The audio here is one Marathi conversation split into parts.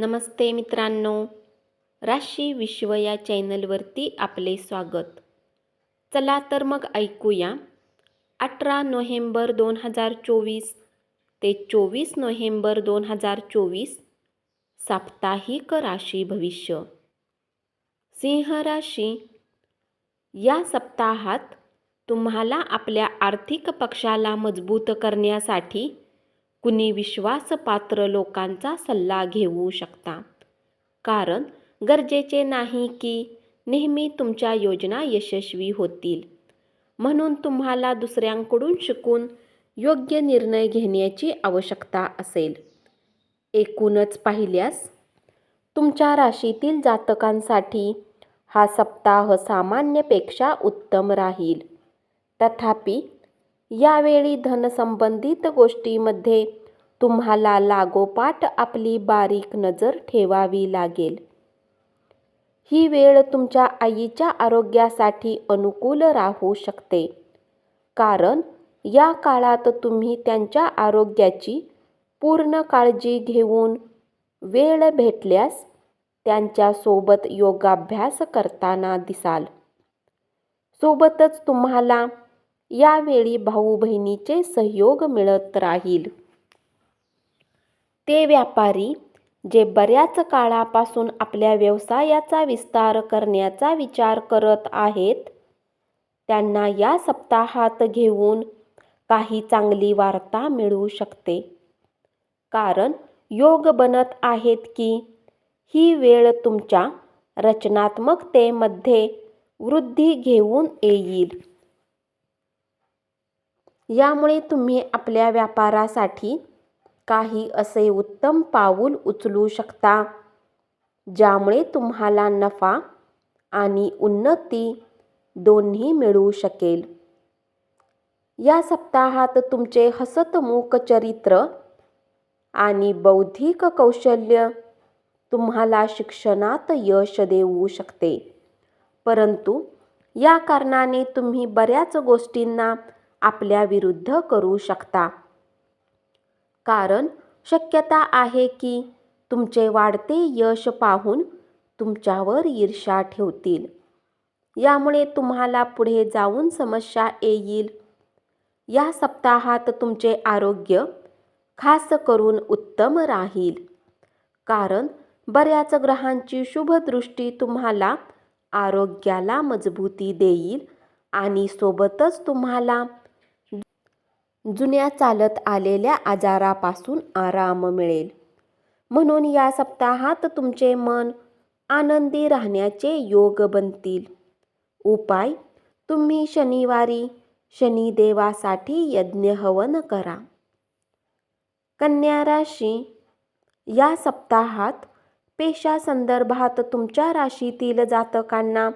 नमस्ते मित्रांनो. राशी विश्व या चॅनलवरती आपले स्वागत. चला तर मग ऐकूया. अठरा नोव्हेंबर दोन हजार चोवीस ते चोवीस नोव्हेंबर दोन हजार चोवीस साप्ताहिक राशी भविष्य. सिंह राशी. या सप्ताहात तुम्हाला आपल्या आर्थिक पक्षाला मजबूत करण्यासाठी कुणी विश्वासपात्र लोकांचा सल्ला घेऊ शकता. कारण गरजेचे नाही की नेहमी तुमच्या योजना यशस्वी होतील. म्हणून तुम्हाला दुसऱ्यांकडून शिकून योग्य निर्णय घेण्याची आवश्यकता असेल. एकूणच पाहिल्यास तुमच्या राशीतील जातकांसाठी हा सप्ताह सामान्यपेक्षा उत्तम राहील. तथापि यावेळी धनसंबंधित गोष्टीमध्ये तुम्हाला लागोपाठ आपली बारीक नजर ठेवावी लागेल. ही वेळ तुमच्या आईच्या आरोग्यासाठी अनुकूल राहू शकते. कारण या काळात तुम्ही त्यांच्या आरोग्याची पूर्ण काळजी घेऊन वेळ भेटल्यास त्यांच्यासोबत योगाभ्यास करताना दिसाल. सोबतच तुम्हाला यावेळी भाऊ बहिणीचे सहयोग मिळत राहील. ते व्यापारी जे बऱ्याच काळापासून आपल्या व्यवसायाचा विस्तार करण्याचा विचार करत आहेत त्यांना या सप्ताहात घेऊन काही चांगली वार्ता मिळू शकते. कारण योग बनत आहेत की ही वेळ तुमच्या रचनात्मकतेमध्ये वृद्धी घेऊन येईल. यामुळे तुम्ही आपल्या व्यापारासाठी काही असे उत्तम पाऊल उचलू शकता ज्यामुळे तुम्हाला नफा आणि उन्नती दोन्ही मिळू शकेल. या सप्ताहात तुमचे हसतमुख चरित्र आणि बौद्धिक कौशल्य तुम्हाला शिक्षणात यश देऊ शकते. परंतु या कारणाने तुम्ही बऱ्याच गोष्टींना आपल्या विरुद्ध करू शकता. कारण शक्यता आहे की तुमचे वाढते यश पाहून तुमच्यावर ईर्ष्या ठेवतील. यामुळे तुम्हाला पुढे जाऊन समस्या येईल. या सप्ताहात तुमचे आरोग्य खास करून उत्तम राहील. कारण बऱ्याच ग्रहांची शुभदृष्टी तुम्हाला आरोग्याला मजबूती देईल आणि सोबतच तुम्हाला जुन्या चालत आलेल्या आजारापासून आराम मिळेल. म्हणून या सप्ताहात तुमचे मन आनंदी राहण्याचे योग बनतील. उपाय तुम्ही शनिवारी शनिदेवासाठी यज्ञ हवन करा. कन्या राशी या सप्ताहात पेशासंदर्भात तुमच्या राशीतील जातकांना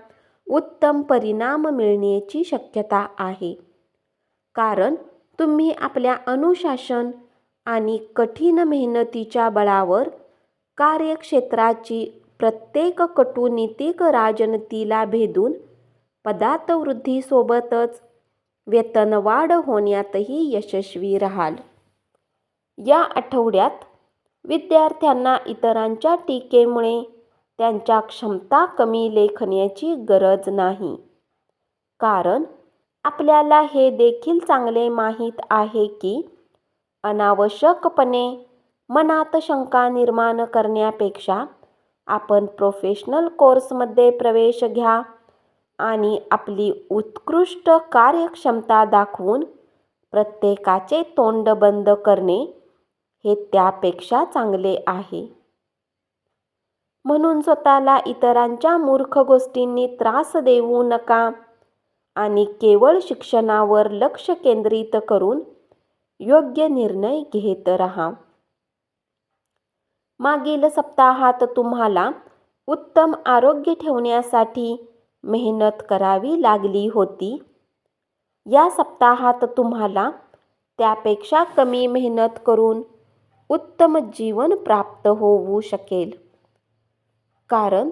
उत्तम परिणाम मिळण्याची शक्यता आहे. कारण तुम्ही आपल्या अनुशासन आणि कठीण मेहनतीच्या बळावर कार्यक्षेत्राची प्रत्येक कटुनीतिक राजनीतीला भेदून पदार्थवृद्धीसोबतच वेतनवाढ होण्यातही यशस्वी राहाल. या आठवड्यात विद्यार्थ्यांना इतरांच्या टीकेमुळे त्यांच्या क्षमता कमी लेखण्याची गरज नाही. कारण आपल्याला हे देखील चांगले माहीत आहे की अनावश्यकपणे मनात शंका निर्माण करण्यापेक्षा आपण प्रोफेशनल कोर्समध्ये प्रवेश घ्या आणि आपली उत्कृष्ट कार्यक्षमता दाखवून प्रत्येकाचे तोंड बंद करणे हे त्यापेक्षा चांगले आहे. म्हणून स्वतःला इतरांच्या मूर्ख गोष्टींनी त्रास देऊ नका. आणि केवळ शिक्षणावर लक्ष केंद्रित करून योग्य निर्णय घेत राहा. मागील सप्ताहात तुम्हाला उत्तम आरोग्य ठेवण्यासाठी मेहनत करावी लागली होती. या सप्ताहात तुम्हाला त्यापेक्षा कमी मेहनत करून उत्तम जीवन प्राप्त होऊ शकेल. कारण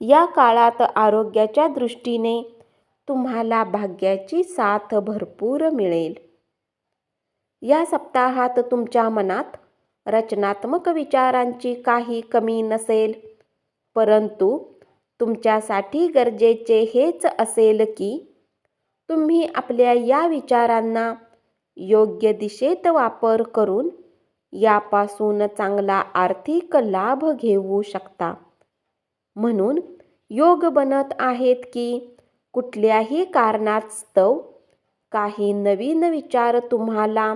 या काळात आरोग्याच्या दृष्टीने तुम्हाला भाग्याची साथ भरपूर मिळेल. या सप्ताहात तुमच्या मनात रचनात्मक विचारांची काही कमी नसेल परंतु तुमच्यासाठी गरजेचे हेच असेल की तुम्ही आपल्या या विचारांना योग्य दिशेत वापर करून यापासून चांगला आर्थिक लाभ घेऊ शकता. म्हणून योग बनत आहेत की कुठल्याही कारणास्तव काही नवीन विचार तुम्हाला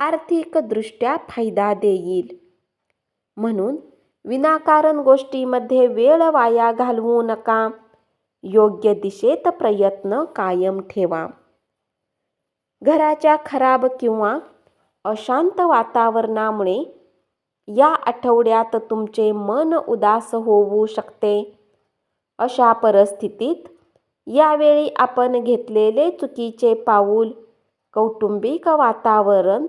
आर्थिकदृष्ट्या फायदा देईल. म्हणून विनाकारण गोष्टीमध्ये वेळ वाया घालवू नका. योग्य दिशेत प्रयत्न कायम ठेवा. घराच्या खराब किंवा अशांत वातावरणामुळे या आठवड्यात तुमचे मन उदास होऊ शकते. अशा परिस्थितीत यावेळी आपण घेतलेले चुकीचे पाऊल कौटुंबिक वातावरण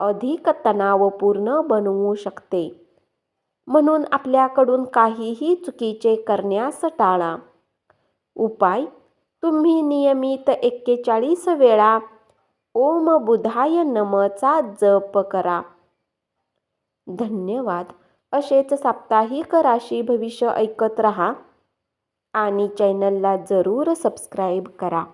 अधिक तणावपूर्ण बनवू शकते. म्हणून आपल्याकडून काहीही चुकीचे करण्यास टाळा. उपाय तुम्ही नियमित एक्केचाळीस वेळा ओम बुधाय नमचा जप करा. धन्यवाद. असेच साप्ताहिक राशी भविष्य ऐकत रहा. आणि चॅनलला जरूर सबस्क्राईब करा.